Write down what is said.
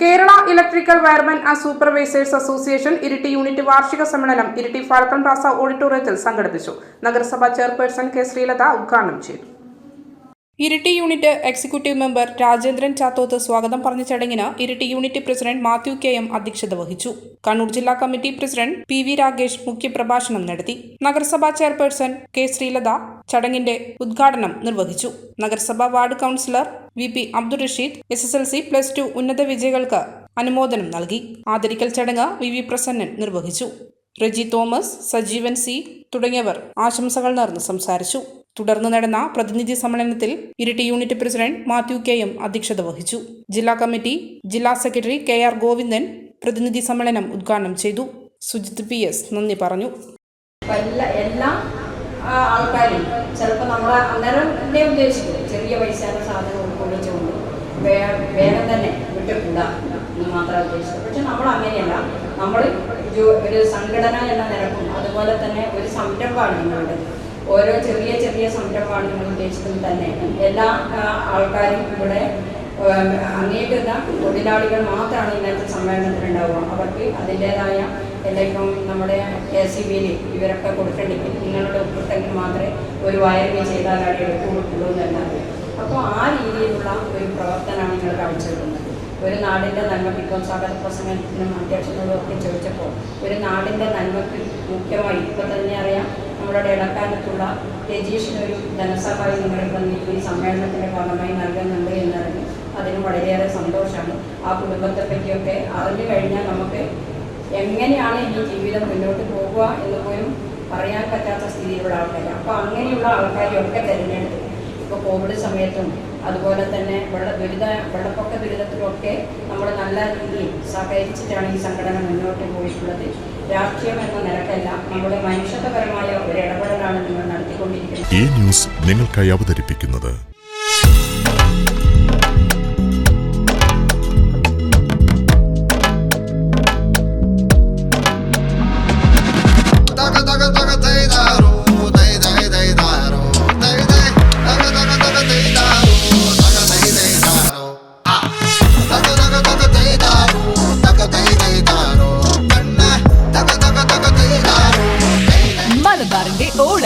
Kerala electrical wiremen and supervisors association Iritty unit വാർഷിക സമ്മേളനം Iritty falcon Plaza ഓഡിറ്റോറിയത്തിൽ സംഘടിപ്പിച്ചു. നഗരസഭാ ചെയർപേഴ്സൺ കെ ശ്രീലത ഉദ്ഘാടനം ചെയ്തു. Iritty unit executive member Rajendran Chathoth സ്വാഗതം പറഞ്ഞ ചടങ്ങിന് Iritty unit president Mathew K M അധ്യക്ഷത വഹിച്ചു. കണ്ണൂർ ജില്ലാ committee president P V Ragesh മുഖ്യപ്രഭാഷണം നടത്തി. നഗരസഭാ ചെയർപേഴ്സൺ കെ ശ്രീലത ചടങ്ങിന്റെ ഉദ്ഘാടനം നിർവഹിച്ചു. നഗരസഭാ ward councillor V P Abdul Rasheed S S L C plus two ഉന്നത വിജയികൾക്ക് അനുമോദനം നൽകി. ആദരിക്കൽ ചടങ്ങ് വി വി പ്രസന്നൻ നിർവഹിച്ചു. റെജി തോമസ് സജീവൻ സി തുടങ്ങിയവർ ആശംസകൾ നേർന്ന് സംസാരിച്ചു. തുടർന്ന് നടന്ന പ്രതിനിധി സമ്മേളനത്തിൽ Iritty unit president Mathew K M അധ്യക്ഷത വഹിച്ചു. ജില്ലാ കമ്മിറ്റി ജില്ലാ സെക്രട്ടറി കെ ആർ ഗോവിന്ദൻ പ്രതിനിധി സമ്മേളനം ഉദ്ഘാടനം ചെയ്തു. സുജിത് പി എസ് നന്ദി പറഞ്ഞു. എല്ലാ ആൾക്കാരും ചിലപ്പോൾ നമ്മൾ അന്നേരം എന്നെ ഉദ്ദേശിക്കുന്നത് ചെറിയ പൈസയുടെ സാധനം ഉൾക്കൊള്ളിച്ചുകൊണ്ട് വേഗം തന്നെ വിട്ടുകൂടാ എന്ന് മാത്രമേ ഉദ്ദേശിച്ചത് പക്ഷെ നമ്മൾ അങ്ങനെയല്ല. നമ്മൾ ഒരു സംഘടന എന്ന നിരക്കും അതുപോലെ തന്നെ ഒരു സംരംഭമാണ് നിങ്ങളുടെ ഓരോ ചെറിയ ചെറിയ സംരംഭമാണ് നിങ്ങൾ ഉദ്ദേശിക്കുന്നത് തന്നെ. എല്ലാ ആൾക്കാരും ഇവിടെ അംഗീകൃത തൊഴിലാളികൾ മാത്രമാണ് ഇന്നത്തെ സമ്മേളനത്തിൽ ഉണ്ടാവുക അവർക്ക് അതിന്റെതായ എല്ലാം നമ്മുടെ കെ സി ബിയിൽ ഇവരൊക്കെ കൊടുക്കേണ്ടി നിങ്ങളുടെ ഒപ്പിട്ടെങ്കിൽ മാത്രമേ ഒരു വയറിങ് ചെയ്താൽ അവിടെ എടുക്കുള്ളൂ എന്നല്ലാതെ അപ്പോൾ ആ രീതിയിലുള്ള ഒരു പ്രവർത്തനമാണ് നിങ്ങൾ കാഴ്ചവെക്കുന്നത്. ഒരു നാടിന്റെ നന്മയ്ക്ക് ഇപ്പോൾ സ്വാഗത പ്രസംഗത്തിനും അധ്യക്ഷനോടും ഒക്കെ ചോദിച്ചപ്പോൾ ഒരു നാടിന്റെ നന്മയ്ക്ക് മുഖ്യമായി ഇപ്പോൾ തന്നെ അറിയാം ഇടക്കാലത്തുള്ള രജീഷിനൊരു ധനസഹായം നിങ്ങൾ ഈ സമ്മേളനത്തിന്റെ ഭാഗമായി നൽകുന്നുണ്ട് എന്നറിഞ്ഞ് അതിന് വളരെയേറെ സന്തോഷമാണ് ആ കുടുംബത്തെ പറ്റിയൊക്കെ അറിഞ്ഞു കഴിഞ്ഞാൽ നമുക്ക് എങ്ങനെയാണ് ഈ ജീവിതം മുന്നോട്ട് പോകുക എന്ന് പോലും പറയാൻ പറ്റാത്ത സ്ഥിതിയിലുള്ള ആൾക്കാർ അപ്പോൾ അങ്ങനെയുള്ള ആൾക്കാരെയൊക്കെ തിരഞ്ഞെടുത്ത്. ഇപ്പോൾ കോവിഡ് സമയത്തും അതുപോലെ തന്നെ വെള്ള ദുരിത വെള്ളപ്പൊക്ക ദുരിതത്തിലൊക്കെ നമ്മൾ നല്ല രീതിയിൽ സഹകരിച്ചിട്ടാണ് ഈ സംഘടന മുന്നോട്ട് പോയിട്ടുള്ളത്. രാഷ്ട്രീയം എന്ന നിലക്കല്ല നമ്മുടെ മനുഷ്യത്വപരമായ ഒരു ഇടപെടലാണ് നിങ്ങൾ നടത്തിക്കൊണ്ടിരിക്കുന്നത്. ഈ ന്യൂസ് നിങ്ങൾക്കായി അവതരിപ്പിക്കുന്നത്